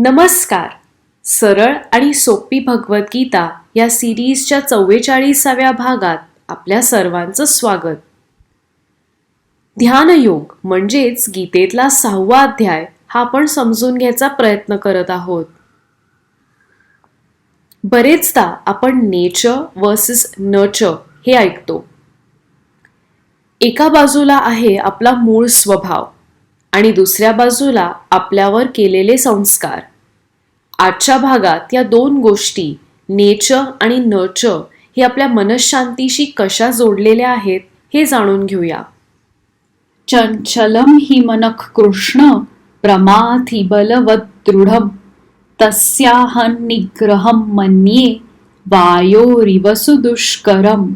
नमस्कार. सरळ आणि सोपी भगवद्गीता या सिरीजच्या चव्वेचाळीसाव्या भागात आपल्या सर्वांचं स्वागत. ध्यानयोग म्हणजेच गीतेतला सहावा अध्याय हा आपण समजून घ्यायचा प्रयत्न करत आहोत. बरेचदा आपण नेचर वर्सेस नचर हे ऐकतो. एका बाजूला आहे आपला मूळ स्वभाव. आणि दुसऱ्या बाजूला आपल्यावर केलेले संस्कार. आजच्या भागात या दोन गोष्टी नेचर आणि नचर हे आपल्या मनशांतीशी कशा जोडलेल्या आहेत हे जाणून घेऊया. चञ्चलं हि मनः कृष्ण प्रमाथि बलवद्दृढं तस्याहं निग्रहं मन्ये वायोरिव सुदुष्करम्।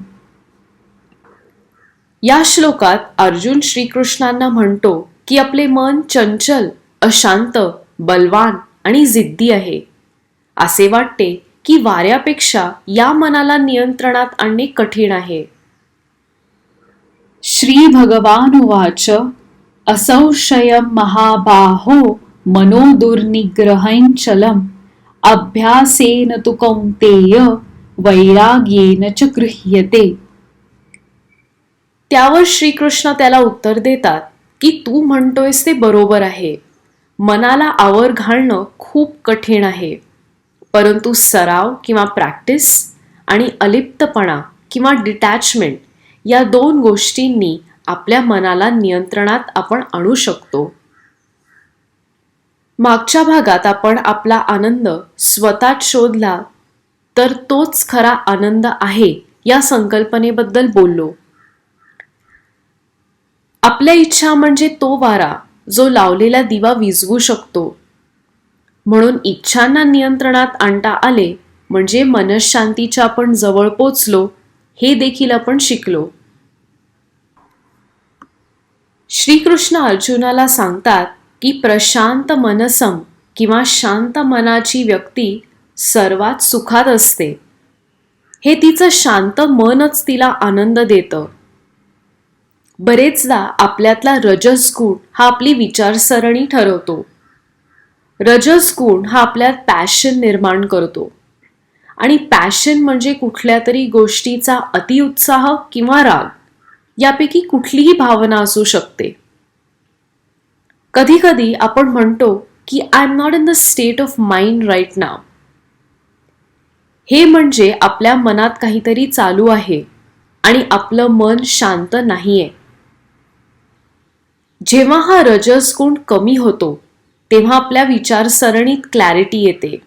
या श्लोकात अर्जुन श्रीकृष्णांना म्हणतो की आपले मन चंचल अशांत बलवान आणि जिद्दी आहे. असे वाटते की वाऱ्यापेक्षा या मनाला नियंत्रणात आणणे कठीण आहे. श्री भगवान उवाच असंशय महाबाहो मनोदुर्निग्रहंचलम अभ्यासेन तु कौंतेय वैराग्येन च गृह्यते. त्यावर श्रीकृष्ण त्याला उत्तर देतात. की तू म्हणतोयस ते बरोबर आहे. मनाला आवर घालणं खूप कठीण आहे. परंतु सराव किंवा प्रॅक्टिस आणि अलिप्तपणा किंवा डिटॅचमेंट या दोन गोष्टींनी आपल्या मनाला नियंत्रणात आपण आणू शकतो. मागच्या भागात आपण आपला आनंद स्वतःच शोधला तर तोच खरा आनंद आहे या संकल्पनेबद्दल बोललो. आपल्या इच्छा म्हणजे तो वारा जो लावलेला दिवा विजवू शकतो. म्हणून इच्छांना नियंत्रणात आणता आले म्हणजे मनशांतीच्या आपण जवळ पोचलो हे देखील आपण शिकलो. श्रीकृष्ण अर्जुनाला सांगतात की प्रशांत मनसम किंवा शांत मनाची व्यक्ती सर्वात सुखात असते. हे तिचं शांत मनच तिला आनंद देतं. बरेचदा आपल्यातला रजस गुण हा आपली विचारसरणी ठरवतो. रजस गुण हा आपल्यात पॅशन निर्माण करतो. आणि पॅशन म्हणजे कुठल्या तरी गोष्टीचा अतिउत्साह किंवा राग यापैकी कुठलीही भावना असू शकते. कधी कधी आपण म्हणतो की I am not in the state of mind right नाव हे म्हणजे आपल्या मनात काहीतरी चालू आहे आणि आपलं मन शांत नाहीये. जेव्हा हा रजस गुण कमी होतो तेव्हा आपल्या विचारसरणीत क्लॅरिटी येते.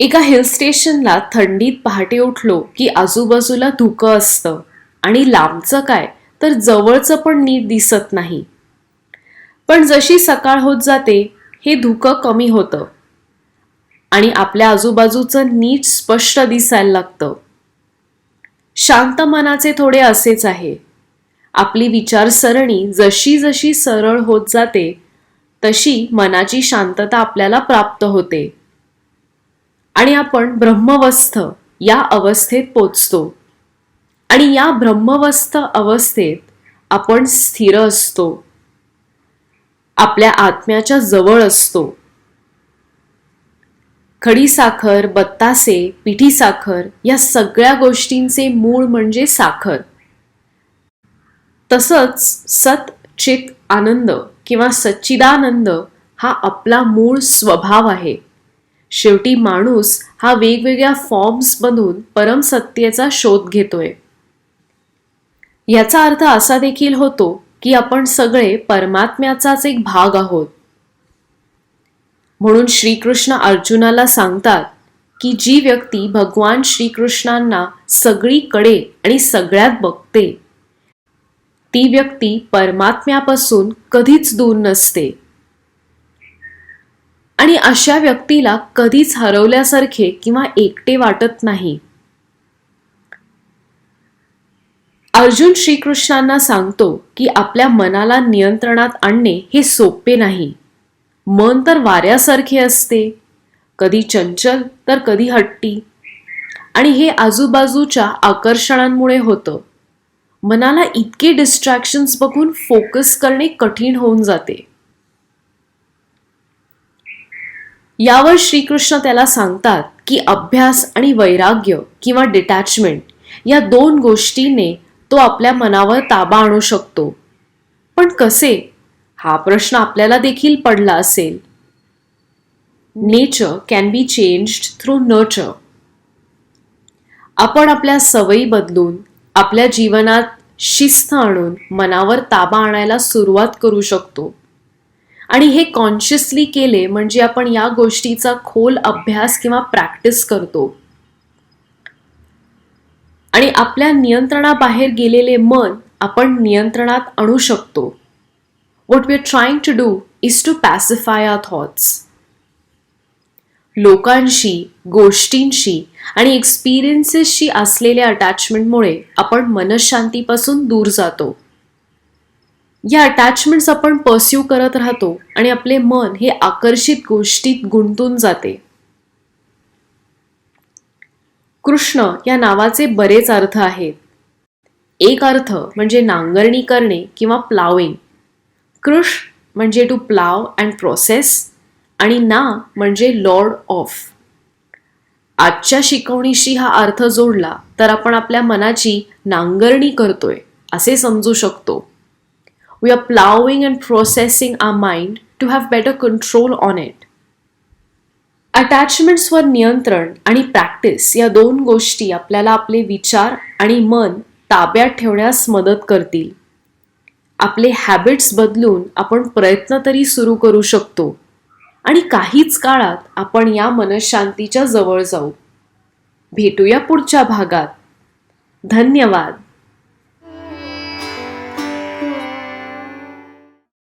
एका हिल स्टेशनला थंडीत पहाटे उठलो की आजूबाजूला धुकं असतं आणि लांबचं काय तर जवळचं पण नीट दिसत नाही. पण जशी सकाळ होत जाते हे धुकं कमी होतं. आणि आपल्या आजूबाजूचं नीट स्पष्ट दिसायला लागतं. शांत मनाचे थोडे असेच आहे. आपली विचारसरणी जशी जशी सरळ होत जाते तशी मनाची शांतता आपल्याला प्राप्त होते. आणि आपण ब्रह्मवस्थ या अवस्थेत पोचतो. आणि या ब्रह्मवस्थ अवस्थेत आपण स्थिर असतो. आपल्या आत्म्याच्या जवळ असतो. खडी साखर बत्तासे पिठी साखर या सगळ्या गोष्टींचे मूळ म्हणजे साखर. तसंच सत चित आनंद किंवा सच्चिदानंद हा आपला मूळ स्वभाव आहे. शेवटी माणूस हा वेगवेगळ्या फॉर्म्समधून परमसत्तेचा शोध घेतोय. याचा अर्थ असा देखील होतो की आपण सगळे परमात्म्याचाच एक भाग आहोत. म्हणून श्रीकृष्ण अर्जुनाला सांगतात की जी व्यक्ती भगवान श्रीकृष्णांना सगळीकडे आणि सगळ्यात बघते ती व्यक्ती परमात्म्यापासून कधीच दूर नसते. आणि अशा व्यक्तीला कधीच हरवल्यासारखे किंवा एकटे वाटत नाही. अर्जुन श्रीकृष्णांना सांगतो की आपल्या मनाला नियंत्रणात आणणे हे सोपे नाही. मन तर वाऱ्यासारखे असते. कधी चंचल तर कधी हट्टी. आणि हे आजूबाजूच्या आकर्षणांमुळे होतं. मनाला इतके डिस्ट्रॅक्शन्स बघून फोकस करणे कठीण होऊन जाते. यावर श्रीकृष्ण त्याला सांगतात की अभ्यास आणि वैराग्य किंवा डिटॅचमेंट या दोन गोष्टीने तो आपल्या मनावर ताबा आणू शकतो. पण कसे? हा प्रश्न आपल्याला देखील पडला असेल. Nature can be changed through nurture आपण आपल्या सवयी बदलून आपल्या जीवनात शिस्त आणून मनावर ताबा आणायला सुरुवात करू शकतो. आणि हे कॉन्शियसली केले म्हणजे आपण या गोष्टीचा खोल अभ्यास किंवा प्रॅक्टिस करतो. आणि आपल्या नियंत्रणाबाहेर गेलेले मन आपण नियंत्रणात आणू शकतो. What we are trying to do is to pacify our thoughts लोकांशी गोष्टींशी आणि एक्सपिरियन्सेसशी असलेल्या अटॅचमेंटमुळे आपण मनशांतीपासून दूर जातो. या अटॅचमेंट्स आपण पर्स्यू करत राहतो आणि आपले मन हे आकर्षित गोष्टीत गुंतून जाते. कृष्ण या नावाचे बरेच अर्थ आहेत. एक अर्थ म्हणजे नांगरणी करणे किंवा प्लाविंग कृष म्हणजे टू प्लाव अँड प्रोसेस आणि ना म्हणजे लॉर्ड ऑफ. आजच्या शिकवणीशी हा अर्थ जोडला तर आपण आपल्या मनाची नांगरणी करतोय असे समजू शकतो. We are ploughing and processing our mind to have better control on it अटॅचमेंट्सवर नियंत्रण आणि प्रॅक्टिस या दोन गोष्टी आपल्याला आपले विचार आणि मन ताब्यात ठेवण्यास मदत करतील. आपले हॅबिट्स बदलून आपण प्रयत्न तरी सुरू करू शकतो. आणि काहीच काळात आपण या मनशांतीच्या जवळ जाऊ. भेटूया पुढच्या भागात. धन्यवाद.